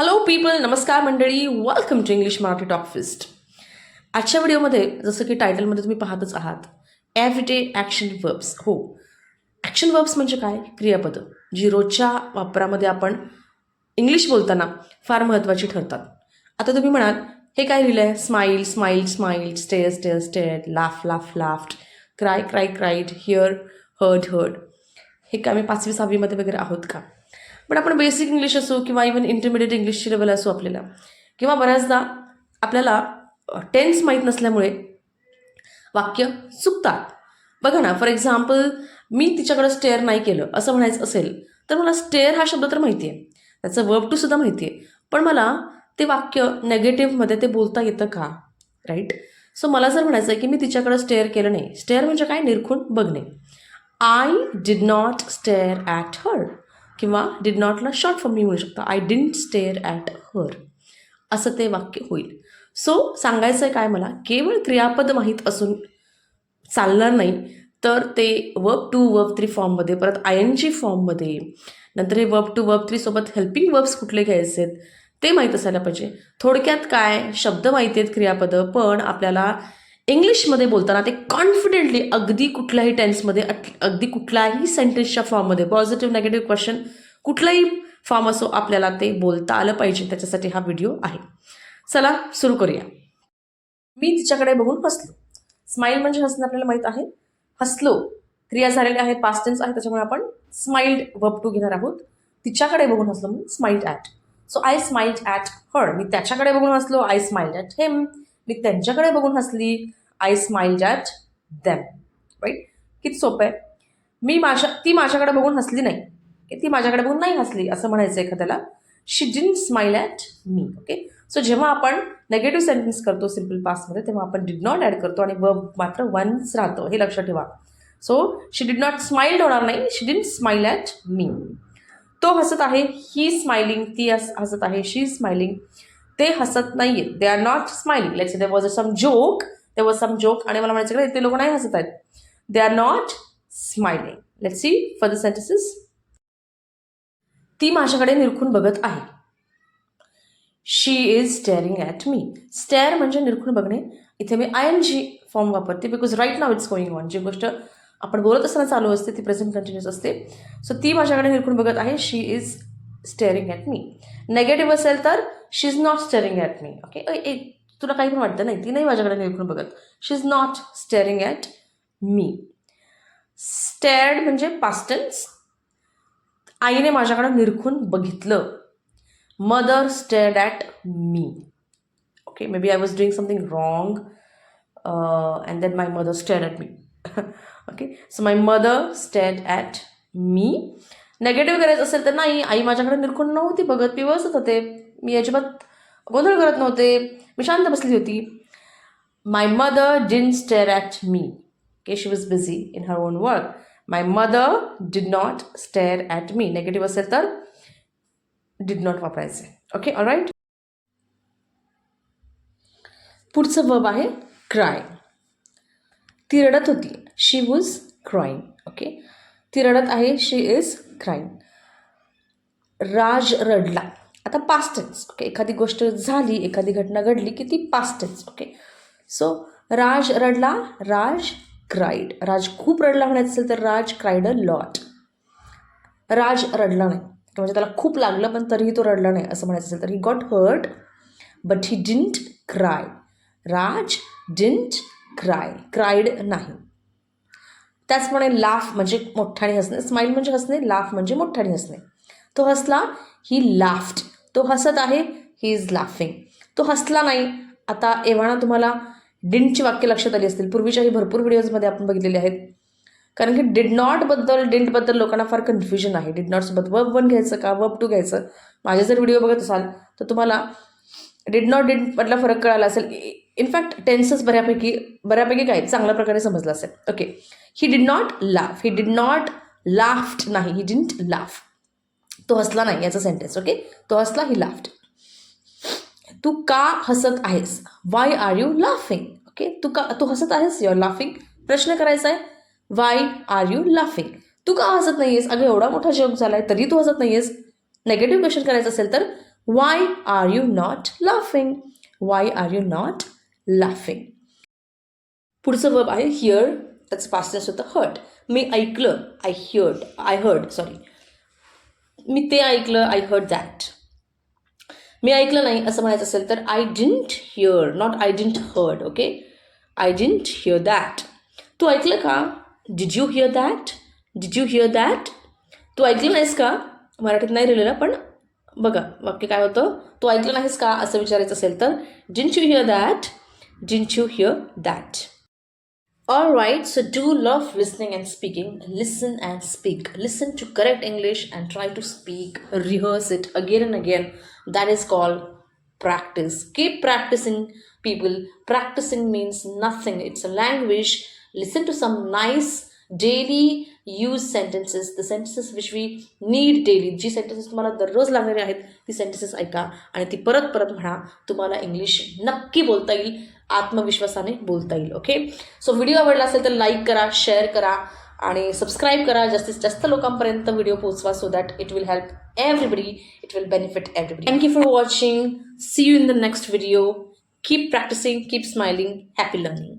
Hello people नमस्कार मंडळी welcome to English Marathi talk fist आजच्या व्हिडिओमध्ये जसं की टायटलमध्ये तुम्ही पाहतच आहात एव्हरीडे ॲक्शन वर्ब्स हो. ॲक्शन वर्ब्स म्हणजे काय? क्रियापदं. जी रोजच्या वापरामध्ये आपण इंग्लिश बोलताना फार महत्त्वाची ठरतात. आता तुम्ही म्हणाल हे काय लिहिलं आहे smile smile smile stare stare stare laugh laugh laughed cry cry cried hear heard heard हे काय आम्ही पाचवी सहावीमध्ये वगैरे आहोत का? पण आपण बेसिक इंग्लिश असो किंवा इवन इंटरमिडिएट इंग्लिशची लेवल असो आपल्याला. किंवा बऱ्याचदा आपल्याला टेन्स माहीत नसल्यामुळे वाक्य चुकतात. बघा ना फॉर एक्झाम्पल मी तिच्याकडं स्टेअर नाही केलं असं म्हणायचं असेल तर मला स्टेअर हा शब्द तर माहिती आहे त्याचं वर्ब टू सुद्धा माहिती आहे पण मला ते वाक्य नेगेटिव्हमध्ये ते बोलता येतं का? राईट सो मला जर म्हणायचं आहे की मी तिच्याकडं स्टेअर केलं नाही. स्टेअर म्हणजे काय? निरखून बघणे. I did not stare at her किंवा डिड नॉटला शॉर्ट फॉर्म मी म्हणू शकता. I didn't stare at her असं ते वाक्य होईल. सो सांगायचं आहे काय मला? केवळ क्रियापद माहीत असून चालणार नाही तर ते वर्ब टू वर्ब थ्री फॉर्ममध्ये परत आय एन जी फॉर्ममध्ये नंतर हे वर्ब टू वर्ब थ्रीसोबत हेल्पिंग वर्ब्स कुठले घ्यायचे आहेत ते माहीत असायला पाहिजे. थोडक्यात काय? शब्द माहिती आहेत क्रियापदं पण आपल्याला इंग्लिशमध्ये बोलताना ते कॉन्फिडेंटली अगदी कुठल्याही टेन्समध्ये अगदी कुठल्याही सेंटेन्सच्या फॉर्ममध्ये पॉझिटिव्ह नेगेटिव्ह क्वेश्चन कुठलाही फॉर्म असो आपल्याला ते बोलता आलं पाहिजे. त्याच्यासाठी हा व्हिडिओ आहे. चला सुरू करूया. मी तिच्याकडे बघून हसलो. स्माईल म्हणजे हसणं आपल्याला माहीत आहे. हसलो. क्रिया झालेली आहे पास्ट टेन्स आहे त्याच्यामुळे आपण स्माइल्ड वप टू घेणार आहोत. तिच्याकडे बघून हसलो म्हणून smiled at so I smiled at her मी त्याच्याकडे बघून हसलो. आय स्माइल्ड ॲट हेम मी त्यांच्याकडे बघून हसली. I smiled at them right किती सोपं आहे. मी माझ्या ती माझ्याकडे बघून हसली नाही. की ती माझ्याकडे बघून नाही हसली असं म्हणायचं एखाद्याला. She didn't smile at me okay so जेव्हा आपण नेगेटिव्ह सेंटेन्स करतो सिंपल पासमध्ये तेव्हा आपण डिड नॉट ॲड करतो आणि व मात्र वन्स राहतो हे लक्षात ठेवा. So she did not smiled होणार नाही शी डिन स्माईल ॲट मी तो हसत आहे ही स्माइलिंग ती हसत आहे शी स्माइलिंग ते हसत नाही आहेत they are not smiling let's they was a some joke they was some joke आणि मला म्हणायचं की लोक नाही हसत आहेत. They are not smiling let see for the sentences ती माझ्याकडे निरखून बघत आहे. She is staring at me stare म्हणजे निरखून बघणे. इथे मी आय एन जी फॉर्म वापरते because right now it's going on जी गोष्ट आपण बोलत असताना चालू असते ती प्रेझेंट कंटिन्यूस असते. सो ती माझ्याकडे निरखून बघत आहे. She is staring at me negative असेल तर she is not staring at me okay एक तुला काही पण वाटतं नाही ती नाही माझ्याकडे निरखून बघत. She is not staring at me stared म्हणजे पास्टन्स आईने माझ्याकडे निरखून बघितलं. Mother stared at me okay maybe I was doing something wrong and then my mother stared at me okay so my mother stared at me negative करायचं असेल तर नाही आई माझ्याकडे निरखून नव्हती बघत मी बसत होते. मी अजिबात गोंधळ करत नव्हते. मी शांत बसली होती. My mother didn't stare at me cause she was busy in her own work my mother did not stare at me negative असेल तर डिड नॉट वापरायचे. ओके राईट पुढचं वर्ब आहे क्राय ती रडत होती. शी वूज क्राईंग ओके ती रडत आहे. शी इज क्राईंग राज रडला. आता पास्टेन्स ओके एखादी गोष्ट झाली एखादी घटना घडली की ती past tense okay so Raj रडला Raj cried Raj खूप रडला म्हणायचं असेल तर राज क्राईड अ लॉट राज रडला नाही. म्हणजे त्याला खूप लागलं पण तरीही तो रडला नाही असं म्हणायचं असेल तर. He got hurt but he didn't cry Raj didn't cry cried नाही. त्याचप्रमाणे लाफ म्हणजे मोठ्याने हसणे स्माईल म्हणजे हसणे लाफ म्हणजे मोठ्याने हसणे. तो हसला ही लाफ्ट तो हसत आहे ही इज लाफिंग तो हसला नाही. आता एव्हाना तुम्हाला डिंटची वाक्य लक्षात आली असतील. पूर्वीच्याही भरपूर व्हिडिओजमध्ये आपण बघितलेले आहेत. कारण की डिड नॉटबद्दल डिंटबद्दल लोकांना फार कन्फ्युजन आहे. डिड नॉटसोबत वर्ब वन घ्यायचं का वर्ब टू घ्यायचं? माझे जर व्हिडिओ बघत असाल तर तुम्हाला डिड नॉट डिंटमधला फरक कळाला असेल. इनफॅक्ट टेन्सेस बऱ्यापैकी बऱ्यापैकी काय? चांगल्या प्रकारे समजलं असेल. Okay he did not laugh he did not laughed नाही. ही डिंट लाफ तो हसला नाही याचा सेंटेन्स ओके तो हसला ही लाफ्ट तू का हसत आहेस? Why are you laughing okay तू का तू हसत आहेस? युअर लाफिंग प्रश्न करायचा आहे. वाय आर यू लाफिंग तू का हसत नाही आहेस अगं एवढा मोठा जोक झाला आहे तरी तू हसत नाही आहेस नेगेटिव्ह क्वेश्चन करायचं असेल तर why are you not laughing why are you not laughing पुढचं वर्ब आहे हिअर त्याचं पास्टनेस होतं हर्ट मी ऐकलं I heard I heard sorry मी ते ऐकलं आय हर्ड दॅट मी ऐकलं नाही असं म्हणायचं असेल तर I didn't hear not I didn't heard okay I didn't hear that तू ऐकलं का? Did you hear that did you hear that तू ऐकलं नाहीस का? मराठीत नाही लिहिलेलं पण बघा वाक्य काय होतं? तू ऐकलं नाहीस का? असं विचारायचं असेल तर didn't you hear that didn't you hear that All right, so do love listening and speaking. Listen and speak. Listen to correct English and try to speak. Rehearse it again and again. That is called practice. Keep practicing, people. Practicing means nothing, it's a language. Listen to some nice daily use sentences, the sentences which we need daily. G sentences तुम्हाला दररोज लागणारे आहेत ती sentences ऐका आणि ती परत परत म्हणा तुम्हाला इंग्लिश नक्की बोलता येईल आत्मविश्वासाने बोलता येईल ओके सो व्हिडिओ आवडला असेल तर लाईक करा शेअर करा आणि सबस्क्राईब करा. जास्तीत जास्त लोकांपर्यंत व्हिडिओ पोहोचवा so that it will help everybody it will benefit everybody thank you for watching see you in the next video keep practising keep smiling happy learning